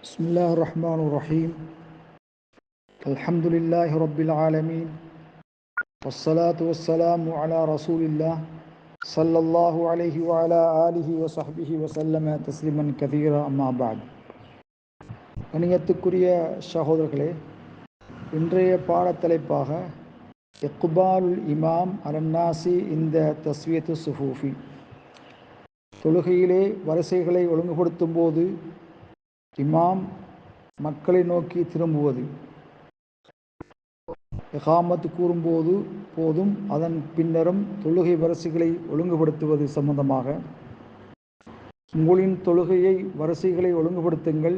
بسم الله الرحمن الرحيم الحمد لله رب العالمين والصلاة والسلام على رسول الله صلى الله عليه وعلى آله وصحبه وسلم تسليما كثيرا أما بعد கணியத்துக்குரிய சகோதரர்களே இன்றைய பாடத்தலைப்பாக இக்பாலுல் இமாம் அலன்னாசி இந்த தஸ்வியத்து சுஃபூஃபி தொழுகையிலே வரிசைகளை ஒழுங்குபடுத்தும் போது இமாம் மக்களை நோக்கி திரும்புவது. எகாமத்து கூறும்போது போதும் அதன் பின்னரும் தொழுகை வரிசைகளை ஒழுங்குபடுத்துவது சம்பந்தமாக. உங்களின் தொழுகையை வரிசைகளை ஒழுங்குபடுத்துங்கள்.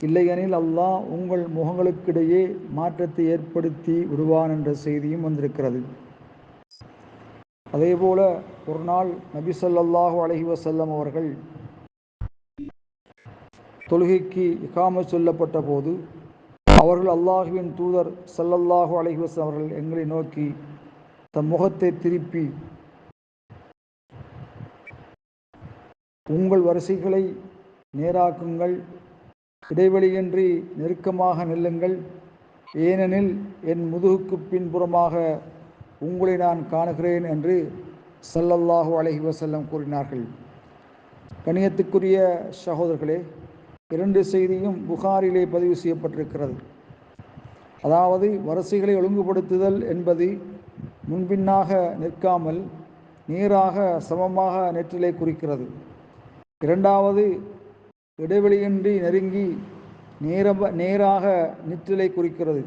இல்லையெனில் அல்லாஹ் உங்கள் முகங்களுக்கிடையே மாற்றத்தை ஏற்படுத்தி விடுவான் என்ற செய்தியும் வந்திருக்கிறது. அதேபோல ஒரு நாள் நபி ஸல்லல்லாஹு அலைஹி வசல்லம் அவர்கள் தொழுகைக்கு இகாம சொல்லப்பட்ட போது அவர்கள் அல்லாஹுவின் தூதர் சல்லல்லாஹு அலைஹி அவர்கள் எங்களை நோக்கி தம் முகத்தை திருப்பி உங்கள் வரிசைகளை நேராக்குங்கள் இடைவெளியின்றி நெருக்கமாக நில்லுங்கள். ஏனெனில் என் முதுகுக்கு பின்புறமாக உங்களை நான் காணுகிறேன் என்று சல்லல்லாஹு அலஹி வசல்லம் கூறினார்கள். கணியத்துக்குரிய சகோதரர்களே இரண்டு செய்தியும் புகாரிலே பதிவு செய்யப்பட்டிருக்கிறது. அதாவது வரிசைகளை ஒழுங்குபடுத்துதல் என்பது முன்பின்னாக நிற்காமல் நேராக சமமாக நெற்றிலை குறிக்கிறது. இரண்டாவது இடைவெளியின்றி நெருங்கி நேர நேராக நிற்றிலை குறிக்கிறது.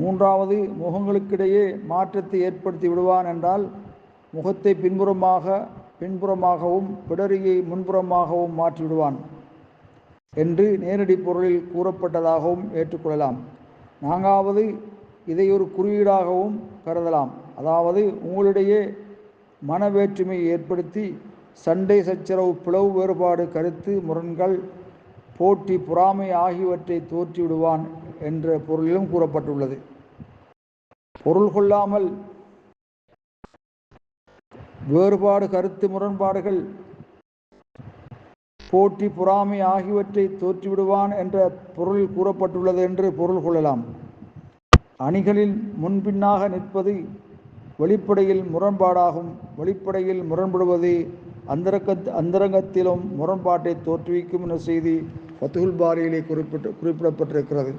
மூன்றாவது முகங்களுக்கிடையே மாற்றத்தை ஏற்படுத்தி விடுவான் என்றால் முகத்தை பின்புறமாக பின்புறமாகவும் பிடரியை முன்புறமாகவும் மாற்றிவிடுவான். என்று நேரடி பொருளில் கூறப்பட்டதாகவும் ஏற்றுக்கொள்ளலாம். நாங்காவது இதை ஒரு குறியீடாகவும் கருதலாம். அதாவது உங்களிடையே மன வேற்றுமையை ஏற்படுத்தி சண்டை சச்சரவு பிளவு வேறுபாடு கருத்து முரண்கள் போட்டி பொறாமை ஆகியவற்றை தோற்றிவிடுவான் என்ற பொருளிலும் கூறப்பட்டுள்ளது. பொருள் கொள்ளாமல் வேறுபாடு கருத்து முரண்பாடுகள் போட்டி பொறாமை ஆகியவற்றை தோற்றிவிடுவான் என்ற பொருள் கூறப்பட்டுள்ளது என்று பொருள் கொள்ளலாம். அணிகளில் முன்பின்னாக நிற்பது வெளிப்படையில் முரண்பாடாகும். வெளிப்படையில் முரண்படுவது அந்தரக்க அந்தரங்கத்திலும் முரண்பாட்டை தோற்றுவிக்கும் என்ற செய்தி ஃபத்துல் பாரியிலே குறிப்பிட்டு குறிப்பிடப்பட்டிருக்கிறது.